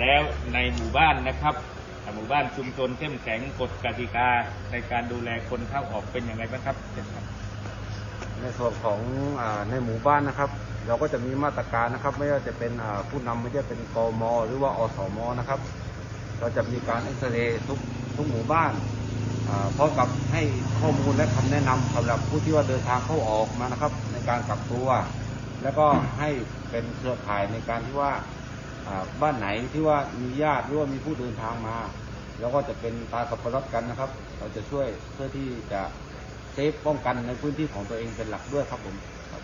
แล้วในหมู่บ้านนะครับหมู่บ้านชุมชนเข้มแข็งกฎกติกาในการดูแลคนเข้าออกเป็นยังไงบ้างครับ ในส่วนของอในหมู่บ้านนะครับ เราก็จะมีมาตรการนะครับ ไม่ว่าจะเป็นผู้นำไม่ว่าจะเป็นกมหรือว่าอสมนะครับ เราจะมีการเอ็กซเรย์ทุกทุกหมู่บ้านพร้อมกับให้ข้อมูลและคำแนะนำสำหรับผู้ที่ว่าเดินทางเข้าออกมานะครับ ในการกักตัว แล้วก็ให้เป็นเครือข่ายในการที่ว่า บ้านไหนที่ว่ามีญาติหรือว่ามีผู้เดินทางมาเราก็จะเป็นตาสับปะรดกันนะครับ เราจะช่วยเพื่อที่จะเซฟป้องกันในพื้นที่ของตัวเองเป็นหลักด้วยครับผมครับ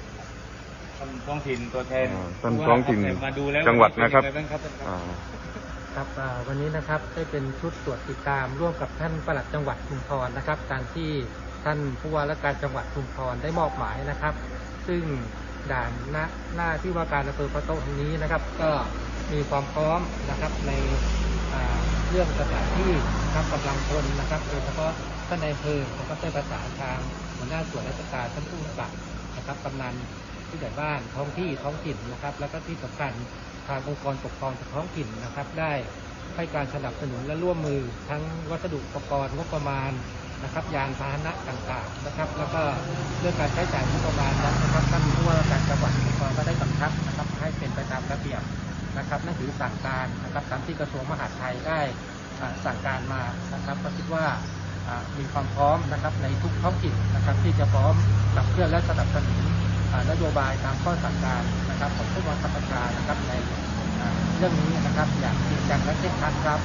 ท่านท้องถิ่นตัวแทนอ่าท่านท้องถิ่นมาดูแล้วจังหวัดนะครับเป็นยังไงางครับท่านครับอ่าครับอ่าวันนี้นะครับได้เป็นชุดตรวจติดตามร่วมกับท่านปลัดจังหวัดชุมพรนะครับตามที่ท่านผู้ว่าราชการจังหวัดชุมพรได้มอบหมายนะครับ ซึ่งด่านหน้าหน้าที่ว่าการอำเภอพระโต๊ะแห่งนี้นะครับ ก็ มีความพร้อมนะครับในเรื่องสถานที่นะครับกำลังพลนะครับโดยเฉพาะท่านในายอำเภอนะครับได้ประสานทางหัวหน้าส่วนราชการท่านผู้กำกับนะครับกำนันผู้ใหญ่บ้านท้องที่ท้องถิ่นนะครับ แล้วก็ที่สำคัญทางองค์กรปกครองท้องถิ่นนะครับ ได้ให้การสนับสนุนและร่วมมือทั้งวัสดุอุปกรณ์งบประมาณนะครับ ยานพาหนะต่างๆนะครับ แล้วก็เรื่องการใช้จ่ายงบประมาณนะครับท่านผู้ว่าราชการจังหวัดก็ได้กำชับนะครับ ให้เป็นไปตามระเบียบ นะครับหนังสือสั่งการนะครับตามที่กระทรวงมหาดไทยได้สั่งการมานะครับก็คิดว่ามีความพร้อมนะครับในทุกท้องถิ่นนะครับ ที่จะพร้อมขับเคลื่อนและสนับสนุนอ่านโยบายตามข้อสั่งการนะครับของผู้ว่าราชการนะครับในเรื่องนี้นะครับอย่างจริงจังและเคร่งครัดครับ